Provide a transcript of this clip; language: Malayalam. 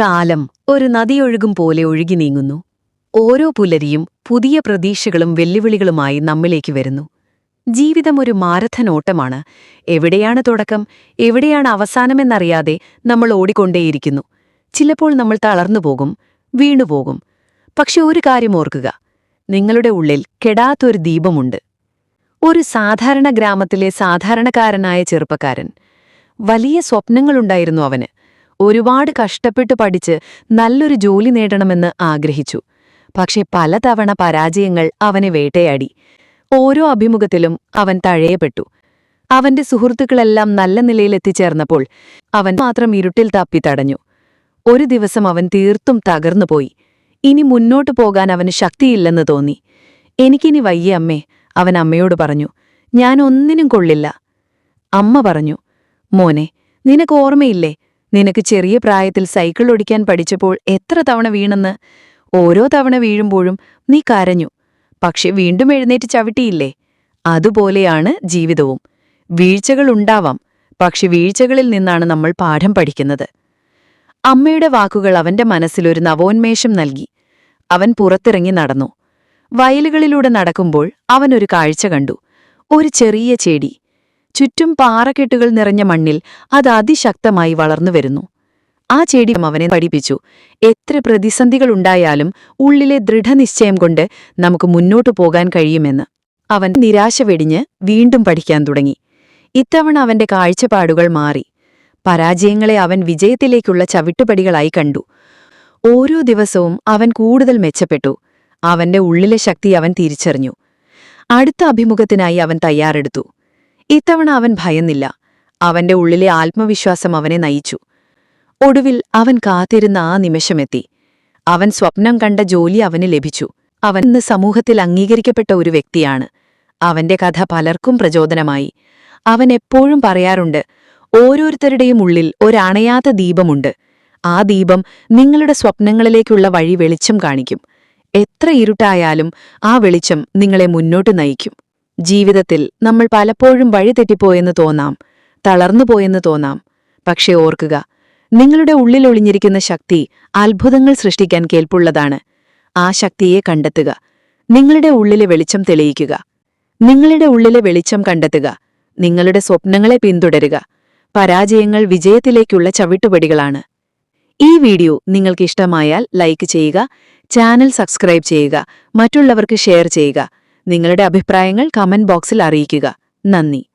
കാലം ഒരു നദിയൊഴുകും പോലെ ഒഴുകി നീങ്ങുന്നു. ഓരോ പുലരിയും പുതിയ പ്രതീക്ഷകളും വെല്ലുവിളികളുമായി നമ്മിലേക്ക് വരുന്നു. ജീവിതം ഒരു മാരഥൻ ഓട്ടമാണ്. എവിടെയാണ് തുടക്കം? എവിടെയാണ് അവസാനമെന്നറിയാതെ നമ്മൾ ഓടിക്കൊണ്ടേയിരിക്കുന്നു. ചിലപ്പോൾ നമ്മൾ തളർന്നു പോകും വീണുപോകും പക്ഷെ ഒരു കാര്യം ഓർക്കുക. നിങ്ങളുടെ ഉള്ളിൽ കെടാത്തൊരു ദീപമുണ്ട്. ഒരു സാധാരണ ഗ്രാമത്തിലെ സാധാരണക്കാരനായ ചെറുപ്പക്കാരൻ. വലിയ സ്വപ്നങ്ങളുണ്ടായിരുന്നു അവന്. ഒരുപാട് കഷ്ടപ്പെട്ട് പഠിച്ച് നല്ലൊരു ജോലി നേടണമെന്ന് ആഗ്രഹിച്ചു. പക്ഷെ പലതവണ പരാജയങ്ങൾ അവനെ വേട്ടയാടി. ഓരോ അഭിമുഖത്തിലും അവൻ തഴയപ്പെട്ടു. അവന്റെ സുഹൃത്തുക്കളെല്ലാം നല്ല നിലയിലെത്തിച്ചേർന്നപ്പോൾ അവൻ മാത്രം ഇരുട്ടിൽ തപ്പി തടഞ്ഞു. ഒരു ദിവസം അവൻ തീർത്തും തകർന്നുപോയി ഇനി മുന്നോട്ടു പോകാൻ അവന് ശക്തിയില്ലെന്ന് തോന്നി. എനിക്കിനി വയ്യ അമ്മേ അവൻ അമ്മയോട് പറഞ്ഞു. ഞാൻ ഒന്നിനും കൊള്ളില്ല. അമ്മ പറഞ്ഞു മോനെ നിനക്ക് ഓർമ്മയില്ലേ? നിനക്ക് ചെറിയ പ്രായത്തിൽ സൈക്കിൾ ഓടിക്കാൻ പഠിച്ചപ്പോൾ എത്ര തവണ വീണെന്ന് ഓരോ തവണ വീഴുമ്പോഴും നീ കരഞ്ഞു. പക്ഷെ വീണ്ടും എഴുന്നേറ്റ് ചവിട്ടിയില്ലേ? അതുപോലെയാണ് ജീവിതവും. വീഴ്ചകൾ ഉണ്ടാവാം പക്ഷെ വീഴ്ചകളിൽ നിന്നാണ് നമ്മൾ പാഠം പഠിക്കുന്നത്. അമ്മയുടെ വാക്കുകൾ അവന്റെ മനസ്സിലൊരു നവോന്മേഷം നൽകി. അവൻ പുറത്തിറങ്ങി നടന്നു. വയലുകളിലൂടെ നടക്കുമ്പോൾ അവനൊരു കാഴ്ച കണ്ടു. ഒരു ചെറിയ ചെടി ചുറ്റും പാറക്കെട്ടുകൾ നിറഞ്ഞ മണ്ണിൽ അത് അതിശക്തമായി വളർന്നു വരുന്നു. ആ ചെടി അവനെ പഠിപ്പിച്ചു. എത്ര പ്രതിസന്ധികളുണ്ടായാലും ഉള്ളിലെ ദൃഢനിശ്ചയം കൊണ്ട് നമുക്ക് മുന്നോട്ടു പോകാൻ കഴിയുമെന്ന്. അവൻ നിരാശ വെടിഞ്ഞ് വീണ്ടും പഠിക്കാൻ തുടങ്ങി. ഇത്തവണ അവന്റെ കാഴ്ചപ്പാടുകൾ മാറി. പരാജയങ്ങളെ അവൻ വിജയത്തിലേക്കുള്ള ചവിട്ടുപടികളായി കണ്ടു. ഓരോ ദിവസവും അവൻ കൂടുതൽ മെച്ചപ്പെട്ടു. അവന്റെ ഉള്ളിലെ ശക്തി അവൻ തിരിച്ചറിഞ്ഞു. അടുത്ത അഭിമുഖത്തിനായി അവൻ തയ്യാറെടുത്തു. ഇത്തവണ അവൻ ഭയന്നില്ല. അവന്റെ ഉള്ളിലെ ആത്മവിശ്വാസം അവനെ നയിച്ചു. ഒടുവിൽ അവൻ കാത്തിരുന്ന ആ നിമിഷമെത്തി. അവൻ സ്വപ്നം കണ്ട ജോലി അവന് ലഭിച്ചു. അവൻ ഇന്ന് സമൂഹത്തിൽ അംഗീകരിക്കപ്പെട്ട ഒരു വ്യക്തിയാണ്. അവന്റെ കഥ പലർക്കും പ്രചോദനമായി. അവൻ എപ്പോഴും പറയാറുണ്ട് ഓരോരുത്തരുടെയും ഉള്ളിൽ ഒരണയാത്ത ദീപമുണ്ട്. ആ ദീപം നിങ്ങളുടെ സ്വപ്നങ്ങളിലേക്കുള്ള വഴി വെളിച്ചം കാണിക്കും. എത്ര ഇരുട്ടായാലും ആ വെളിച്ചം നിങ്ങളെ മുന്നോട്ട് നയിക്കും. ജീവിതത്തിൽ നമ്മൾ പലപ്പോഴും വഴിതെറ്റിപ്പോയെന്ന് തോന്നാം തളർന്നുപോയെന്ന് തോന്നാം. പക്ഷേ ഓർക്കുക നിങ്ങളുടെ ഉള്ളിലൊളിഞ്ഞിരിക്കുന്ന ശക്തി അത്ഭുതങ്ങൾ സൃഷ്ടിക്കാൻ കേൾപ്പുള്ളതാണ്. ആ ശക്തിയെ കണ്ടെത്തുക. നിങ്ങളുടെ ഉള്ളിലെ വെളിച്ചം തെളിയിക്കുക. നിങ്ങളുടെ ഉള്ളിലെ വെളിച്ചം കണ്ടെത്തുക. നിങ്ങളുടെ സ്വപ്നങ്ങളെ പിന്തുടരുക. പരാജയങ്ങൾ വിജയത്തിലേക്കുള്ള ചവിട്ടുപടികളാണ്. ഈ വീഡിയോ നിങ്ങൾക്കിഷ്ടമായാൽ ലൈക്ക് ചെയ്യുക ചാനൽ സബ്സ്ക്രൈബ് ചെയ്യുക മറ്റുള്ളവർക്ക് ഷെയർ ചെയ്യുക. നിങ്ങളുടെ അഭിപ്രായങ്ങൾ കമന്റ് ബോക്സിൽ അറിയിക്കുക. നന്ദി.